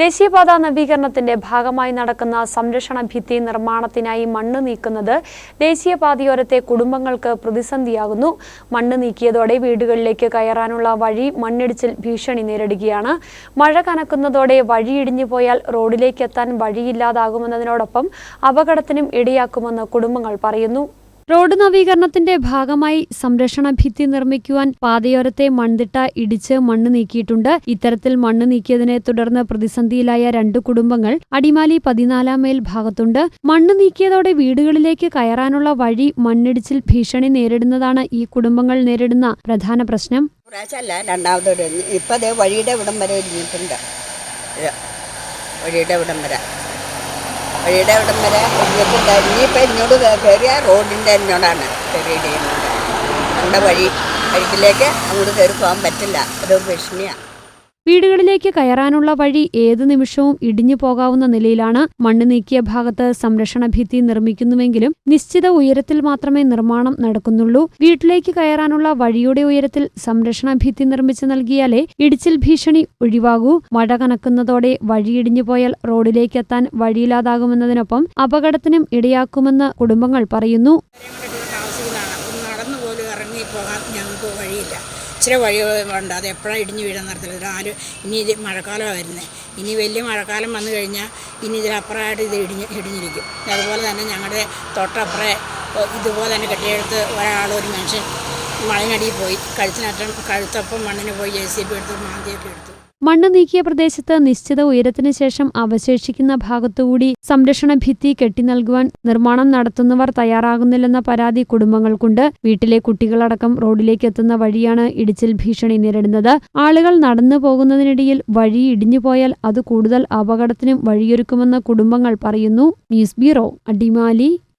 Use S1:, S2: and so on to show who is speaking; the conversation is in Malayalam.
S1: ദേശീയപാത നവീകരണത്തിന്റെ ഭാഗമായി നടക്കുന്ന സംരക്ഷണ ഭിത്തി നിർമ്മാണത്തിനായി മണ്ണ് നീക്കുന്നത് ദേശീയപാതയോരത്തെ കുടുംബങ്ങൾക്ക് പ്രതിസന്ധിയാകുന്നു. മണ്ണ് നീക്കിയതോടെ വീടുകളിലേക്ക് കയറാനുള്ള വഴി മണ്ണിടിച്ചിൽ ഭീഷണി നേരിടുകയാണ്. മഴ കനക്കുന്നതോടെ വഴിയിടിഞ്ഞു പോയാൽ റോഡിലേക്കെത്താൻ വഴിയില്ലാതാകുമെന്നതിനോടൊപ്പം അപകടത്തിനും ഇടയാക്കുമെന്ന് കുടുംബങ്ങൾ പറയുന്നു. റോഡ് നവീകരണത്തിന്റെ ഭാഗമായി സംരക്ഷണ ഭിത്തി നിർമ്മിക്കുവാൻ പാതയോരത്തെ മൺതിട്ട ഇടിച്ച് മണ്ണ് നീക്കിയിട്ടുണ്ട്. ഇത്തരത്തിൽ മണ്ണ് നീക്കിയതിനെ തുടർന്ന് പ്രതിസന്ധിയിലായ രണ്ട് കുടുംബങ്ങൾ അടിമാലി പതിനാലാം മൈൽ ഭാഗത്തുണ്ട്. മണ്ണ് നീക്കിയതോടെ വീടുകളിലേക്ക് കയറാനുള്ള വഴി മണ്ണിടിച്ചിൽ ഭീഷണി നേരിടുന്നതാണ് ഈ കുടുംബങ്ങൾ നേരിടുന്ന പ്രധാന പ്രശ്നം.
S2: പ്രാവശ്യമല്ല രണ്ടാമതൊരു ഇപ്പം വഴിയുടെ ഇവിടം വരെ ഇരിഞ്ഞിട്ടുണ്ട് വഴിയുടെ ഇവിടം വരെ. വഴിയുടെ അവിടെ വരെ ഇരിഞ്ഞിട്ടുണ്ട് ഇനിയിപ്പോൾ ഇങ്ങോട്ട് കയറിയ റോഡിന്റെ എന്നോടാണ് കയറിയിടുന്നത് നമ്മുടെ വഴി വഴിക്കിലേക്ക് അങ്ങോട്ട് കയറി പോകാൻ പറ്റില്ല. അത് ഭീഷണിയാണ്
S1: വീടുകളിലേക്ക് കയറാനുള്ള വഴി ഏതു നിമിഷവും ഇടിഞ്ഞു പോകാവുന്ന നിലയിലാണ് മണ്ണ് നീക്കിയ ഭാഗത്ത് സംരക്ഷണ ഭിത്തി നിർമ്മിക്കുന്നുവെങ്കിലും നിശ്ചിത ഉയരത്തിൽ മാത്രമേ നിർമ്മാണം നടക്കുന്നുള്ളൂ. വീട്ടിലേക്ക് കയറാനുള്ള വഴിയുടെ ഉയരത്തിൽ സംരക്ഷണ ഭിത്തി നിർമ്മിച്ചു നൽകിയാലേ ഇടിച്ചിൽ ഭീഷണി ഒഴിവാകൂ. മഴ കനക്കുന്നതോടെ വഴിയിടിഞ്ഞു പോയാൽ റോഡിലേക്കെത്താൻ വഴിയില്ലാതാകുമെന്നതിനൊപ്പം അപകടത്തിനും ഇടയാക്കുമെന്ന് കുടുംബങ്ങൾ പറയുന്നു.
S3: ഇച്ചിരി വഴി ഉണ്ട്. അത് എപ്പോഴാണ് ഇടിഞ്ഞു വീഴാൻ നടത്തില്ല ആര് ഇനി ഇത് മഴക്കാലമാണ് വരുന്നത് ഇനി വലിയ മഴക്കാലം വന്നു കഴിഞ്ഞാൽ ഇനി ഇതിലപ്പുറമായിട്ട് ഇത് ഇടിഞ്ഞ് ഇടിഞ്ഞിരിക്കും. അതുപോലെ തന്നെ ഞങ്ങളുടെ തൊട്ടപ്പുറേ ഇതുപോലെ തന്നെ കെട്ടിയെടുത്ത് ഒരാൾ ഒരു മനുഷ്യൻ മഴനടിയിൽ പോയി. കഴുത്തിനറ്റം കഴുത്തപ്പം മണ്ണിന് പോയി ജെ സി ബി എടുത്ത് മാന്തിയൊക്കെ എടുത്തു.
S1: മണ്ണ് നീക്കിയ പ്രദേശത്ത് നിശ്ചിത ഉയരത്തിന് ശേഷം അവശേഷിക്കുന്ന ഭാഗത്തുകൂടി സംരക്ഷണ ഭിത്തി കെട്ടി നൽകുവാൻ നിർമ്മാണം നടത്തുന്നവർ തയ്യാറാകുന്നില്ലെന്ന പരാതി കുടുംബങ്ങൾക്കുണ്ട്. വീട്ടിലെ കുട്ടികളടക്കം റോഡിലേക്ക് എത്തുന്ന വഴിയാണ് ഇടിച്ചിൽ ഭീഷണി നേരിടുന്നത്. ആളുകൾ നടന്നു പോകുന്നതിനിടയിൽ വഴി ഇടിഞ്ഞുപോയാൽ അത് കൂടുതൽ അപകടത്തിനും വഴിയൊരുക്കുമെന്ന് കുടുംബങ്ങൾ പറയുന്നു. News bureau Adimali.